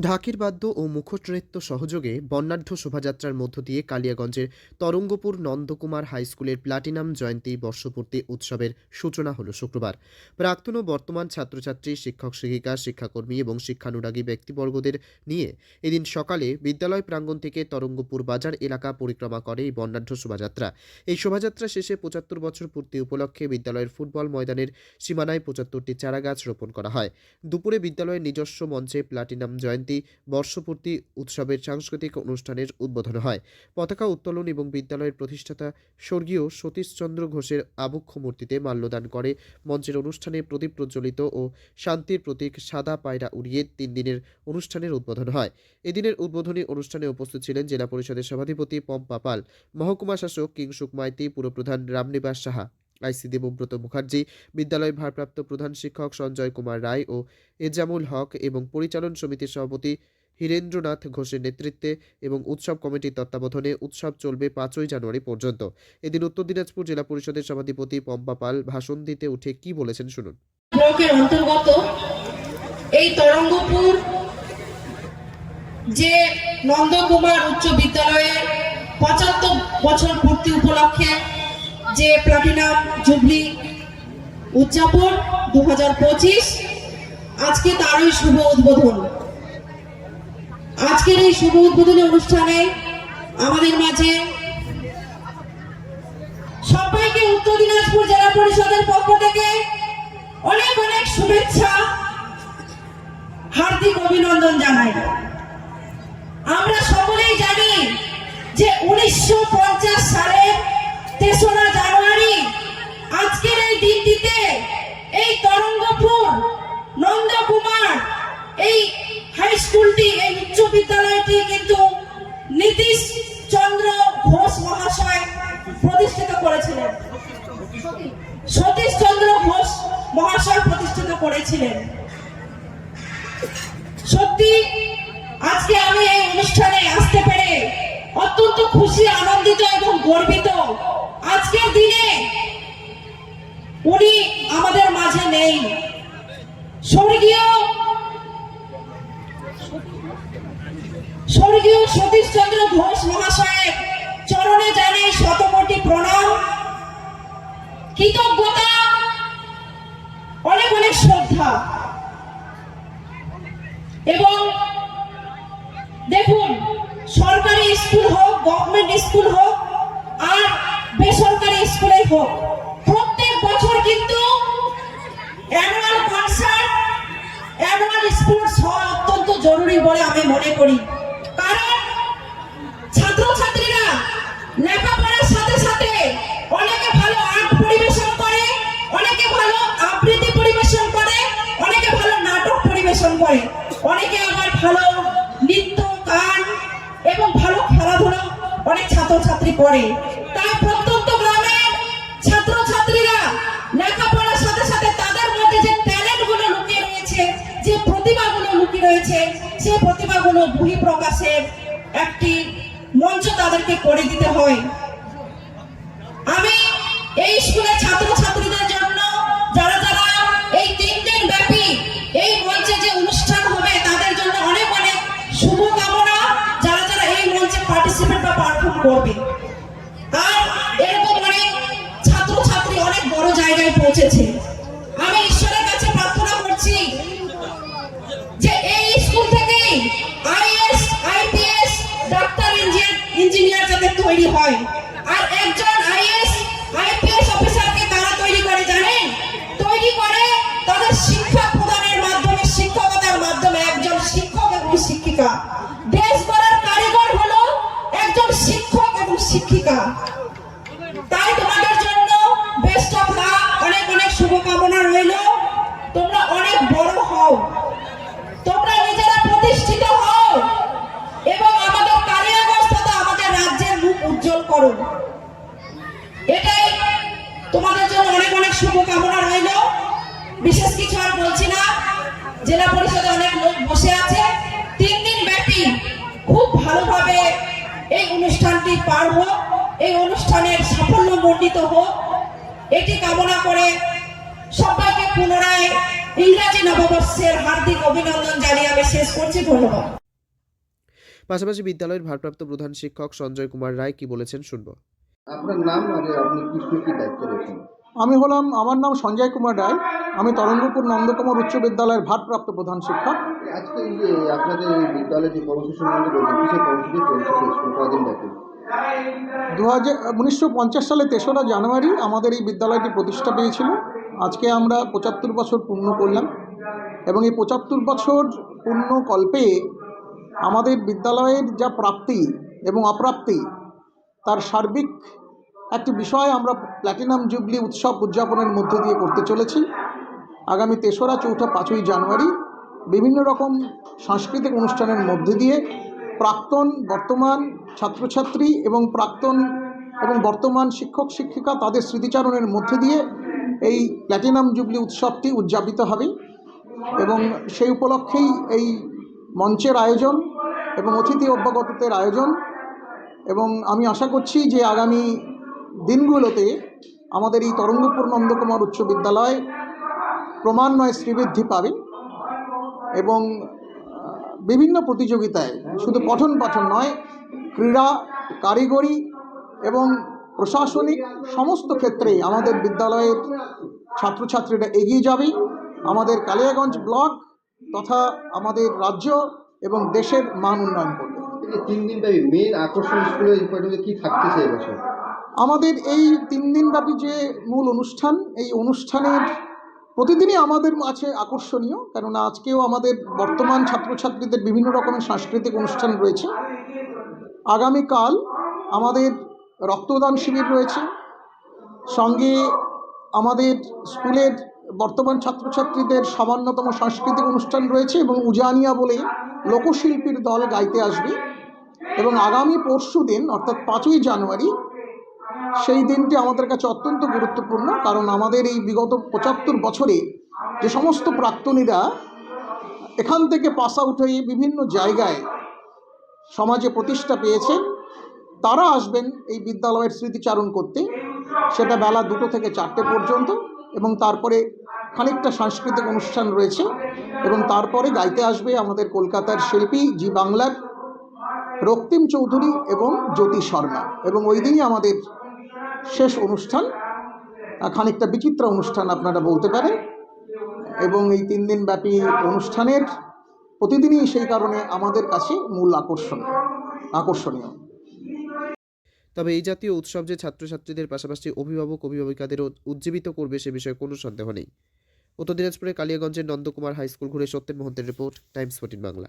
ঢাকির বাদ্য ও মুখোশ নৃত্য সহযোগে বর্ণাঢ্য শোভাযাত্রার মধ্য দিয়ে কালিয়াগঞ্জের তরঙ্গপুর নন্দকুমার হাইস্কুলের প্লাটিনাম জয়ন্তী বর্ষপূর্তি উৎসবের সূচনা হল শুক্রবার। প্রাক্তন ও বর্তমান ছাত্রছাত্রী, শিক্ষক, শিক্ষিকা, শিক্ষাকর্মী এবং শিক্ষানুরাগী ব্যক্তিবর্গদের নিয়ে এদিন সকালে বিদ্যালয় প্রাঙ্গণ থেকে তরঙ্গপুর বাজার এলাকা পরিক্রমা করে এই বর্ণাঢ্য শোভাযাত্রা। এই শোভাযাত্রা শেষে পঁচাত্তর বছর পূর্তি উপলক্ষে বিদ্যালয়ের ফুটবল ময়দানের সীমানায় পঁচাত্তরটি চারাগাছ রোপণ করা হয়। দুপুরে বিদ্যালয়ের নিজস্ব মঞ্চে প্লাটিনাম জয়ন্তী বর্ষপূর্তি উৎসবের সাংস্কৃতিক অনুষ্ঠানের উদ্বোধন হয়। পতাকা উত্তোলন এবং বিদ্যালয়ের প্রতিষ্ঠাতা স্বর্গীয় সতীশচন্দ্র ঘোষের আবক্ষ মূর্তিতে মাল্যদান করে। মঞ্চের অনুষ্ঠানে প্রদীপ প্রজ্বলিত ও শান্তির প্রতীক সাদা পায়রা উড়িয়ে তিন দিনের অনুষ্ঠানের উদ্বোধন হয়। এদিনের উদ্বোধনী অনুষ্ঠানে উপস্থিত ছিলেন জেলা পরিষদের সভাধিপতি পম্পা পাল, মহকুমা শাসক কিংসুক মাইতি, পুরপ্রধান রামনিবাস সাহা। আইসি দেবব্রত মুখার্জি, বিদ্যালয়ের ভারপ্রাপ্ত প্রধান শিক্ষক সঞ্জয় কুমার রায় ও এজামুল হক এবং পরিচালন সমিতির সভাপতি হীরেন্দ্রনাথ ঘোষের নেতৃত্বে এবং উৎসব কমিটির তত্ত্বাবধানে উৎসব চলবে পাঁচই জানুয়ারি পর্যন্ত। এদিন উত্তর দিনাজপুর জেলা পরিষদের সভাধিপতি পম্পা পাল ভাষণ দিতে উঠে কি বলেছেন শুনুন। অন্তর্গত এই তরঙ্গপুর যে নন্দকুমার উচ্চ বিদ্যালয়ে পঁচাত্তর বছর পূর্তি উপলক্ষে যে প্লাটিনাম জুবলি উদযাপন দু আজকে তারই শুভ উদ্বোধন। আজকের এই শুভ উদ্বোধনী অনুষ্ঠানে আমাদের মাঝে সবাইকে উত্তর দিনাজপুর জেলা পরিষদের পক্ষ থেকে অনেক অনেক শুভেচ্ছা, হার্দিক অভিনন্দন জানাই। আমরা সকলেই জানি যে উনিশশো পঞ্চাশ সালে তেসরা জানুয়ারি, আজকের এই দিনটিতে এই তরঙ্গপুর নন্দকুমার, এই হাই স্কুলটি এই উচ্চ বিদ্যালয়টি কিন্তু নীতিশ চন্দ্র ঘোষ মহাশয় প্রতিষ্ঠিত করেছিলেন। সতীশ চন্দ্র ঘোষ মহাশয় প্রতিষ্ঠিত করেছিলেন। সত্যি, আজকে আমি এই অনুষ্ঠানে আসতে পেরে অত্যন্ত খুশি, আনন্দিত এবং গর্বিত। আজকের দিনে উনি আমাদের মাঝে নেই। স্বর্গীয় স্বর্গীয় সতীশ চন্দ্র ঘোষ মহাশয়ের চরণে জানাই শতকোটি প্রণাম। কৃতজ্ঞতা, অনেক অনেক শ্রদ্ধা। এবং দেখুন, সরকারি স্কুল হোক গভর্নমেন্ট স্কুল হোক বেসরকারি হোক, প্রত্যেক বছর কিন্তু অ্যানুয়াল ফাংশন অ্যানুয়াল স্পোর্টস হওয়া অত্যন্ত জরুরি বলে আমি মনে করি। কারণ ছাত্রছাত্রীরা লেখাপড়ার সাথে সাথে অনেকে ভালো আর্ট পরিবেশন করে, অনেকে ভালো আবৃত্তি পরিবেশন করে, অনেকে ভালো নাটক পরিবেশন করে। অনেকে আবার ভালো নৃত্য, গান এবং ভালো খেলাধুলা অনেক ছাত্রছাত্রী করে। রয়েছে, সেই প্রতিভাগুলো বহিঃপ্রকাশের একটি মঞ্চ তাদেরকে করে দিতে হয়। আমি এই স্কুলের ছাত্রছাত্রীদের জন্য যারা যারা এই তিন দিন ব্যাপী এই মঞ্চে যে অনুষ্ঠান হবে, তাদের জন্য অনেক অনেক শুভকামনা। যারা যারা এই মঞ্চে পার্টিসিপেট বা পারফর্ম করবে তৈরি হয়। আর একজন আইএস, আইপিএস অফিসারকে তারা তৈরি করে, জানেন? তৈরি করে তাদের শিক্ষা প্রদানের মাধ্যমে, শিক্ষকতার মাধ্যমে একজন শিক্ষক এবং শিক্ষিকা। দেশ গড়ার কারিগর হলো একজন শিক্ষক এবং শিক্ষিকা। তাই তোমাদের জন্য বেস্ট অফ লাক অনেক অনেক শুভকামনা রইল। তোমরা অনেক বড় হও। উজ্জ্বল করো এটাই তোমাদের জন্য অনেক অনেক শুভকামনা রইল। বিশেষ কিছু আর বলছি না। জেলা পরিষদে অনেক লোক বসে আছে। তিন দিন ব্যাপী খুব ভালোভাবে এই অনুষ্ঠানটি পার হোক এই অনুষ্ঠানের সাফল্য মণ্ডিত হোক। এটি কামনা করে সবাইকে পুনরায় ইংরাজি নববর্ষের হার্দিক অভিনন্দন জানিয়ে আমি শেষ করছি। ধন্যবাদ। পাশাপাশি বিদ্যালয়ের ভারপ্রাপ্ত প্রধান শিক্ষক সঞ্জয় কুমার রায় কি বলেছেন শুনব। আপনার নাম আর আপনি কি দায়িত্ব রয়েছেন? আমি হলাম আমার নাম সঞ্জয় কুমার রায়। আমি তরঙ্গপুর নন্দকুমার উচ্চ বিদ্যালয়ের ভারপ্রাপ্ত প্রধান শিক্ষক। আজকে এই যে আপনাদের বিদ্যালয়ে যে কর্মসূচি সম্বন্ধে দু হাজার উনিশশো পঞ্চাশ সালে তেসরা জানুয়ারি আমাদের এই বিদ্যালয়টি প্রতিষ্ঠা পেয়েছিল। আজকে আমরা পঁচাত্তর বছর পূর্ণ করলাম এবং এই পঁচাত্তর বছর পূর্ণ কল্পে আমাদের বিদ্যালয়ের যা প্রাপ্তি এবং অপ্রাপ্তি, তার সার্বিক একটি বিষয় আমরা প্ল্যাটিনাম জুবলি উৎসব উদযাপনের মধ্য দিয়ে করতে চলেছি। আগামী তেসরা, চৌঠা, পাঁচই জানুয়ারি বিভিন্ন রকম সাংস্কৃতিক অনুষ্ঠানের মধ্যে দিয়ে প্রাক্তন, বর্তমান ছাত্রছাত্রী এবং প্রাক্তন এবং বর্তমান শিক্ষক, শিক্ষিকা তাদের স্মৃতিচারণের মধ্যে দিয়ে এই প্ল্যাটিনাম জুবলি উৎসবটি উদযাপিত হবে এবং সেই উপলক্ষেই এই মঞ্চের আয়োজন এবং অতিথি অভ্যাগতদের আয়োজন। এবং আমি আশা করছি যে আগামী দিনগুলোতে আমাদের এই তরঙ্গপুর নন্দকুমার উচ্চ বিদ্যালয় ক্রমান্বয়ে শ্রীবৃদ্ধি পাবে এবং বিভিন্ন প্রতিযোগিতায় শুধু পঠন পাঠন নয়, ক্রীড়া, কারিগরি এবং প্রশাসনিক সমস্ত ক্ষেত্রে আমাদের বিদ্যালয়ের ছাত্রছাত্রীরা এগিয়ে যাবে। আমাদের কালিয়াগঞ্জ ব্লক তথা আমাদের রাজ্য এবং দেশের মান উন্নয়ন করবে তিন দিন ব্যাপী মেন আকর্ষণ স্কুলে এই পর্যন্ত কি থাকতেছে এবছর আমাদের এই তিন দিনব্যাপী যে মূল অনুষ্ঠান এই অনুষ্ঠানের প্রতিদিনই আমাদের আছে আকর্ষণীয় কেননা আজকেও আমাদের বর্তমান ছাত্রছাত্রীদের বিভিন্ন রকমের সাংস্কৃতিক অনুষ্ঠান রয়েছে। আগামীকাল আমাদের রক্তদান শিবির রয়েছে। সঙ্গে আমাদের স্কুলের বর্তমান ছাত্রছাত্রীদের সামান্যতম সাংস্কৃতিক অনুষ্ঠান রয়েছে এবং উজানিয়া বলে লোকশিল্পীর দল গাইতে আসবে। এবং আগামী পরশু দিন, অর্থাৎ পাঁচই জানুয়ারি, সেই দিনটি আমাদের কাছে অত্যন্ত গুরুত্বপূর্ণ, কারণ আমাদের এই বিগত পঁচাত্তর বছরে যে সমস্ত প্রাক্তনীরা এখান থেকে পাস আউট হয়ে বিভিন্ন জায়গায় সমাজে প্রতিষ্ঠা পেয়েছেন, তারা আসবেন এই বিদ্যালয়ের স্মৃতিচারণ করতে। সেটা বেলা দুটো থেকে চারটে পর্যন্ত এবং তারপরে খানিকটা সাংস্কৃতিক অনুষ্ঠান রয়েছে এবং তারপরে গাইতে আসবে আমাদের কলকাতার শিল্পী জি বাংলার রক্তিম চৌধুরী এবং জ্যোতি শর্মা। এবং ওই দিনই আমাদের শেষ অনুষ্ঠান খানিকটা বিচিত্র অনুষ্ঠান আপনারা বলতে পারেন। এবং এই তিন দিন ব্যাপী অনুষ্ঠানের প্রতিদিনই সেই কারণে আমাদের কাছে মূল আকর্ষণ, আকর্ষণীয়। তবে এই জাতীয় উৎসব যে ছাত্রছাত্রীদের পাশাপাশি অভিভাবক, অভিভাবিকাদেরও উজ্জীবিত করবে সে বিষয়ে কোনো সন্দেহ নেই। উত্তর দিনাজপুরের কালিয়াগঞ্জের নন্দকুমার হাই স্কুল ঘুরে Satyen মহন্তের report Times fourteen Bangla.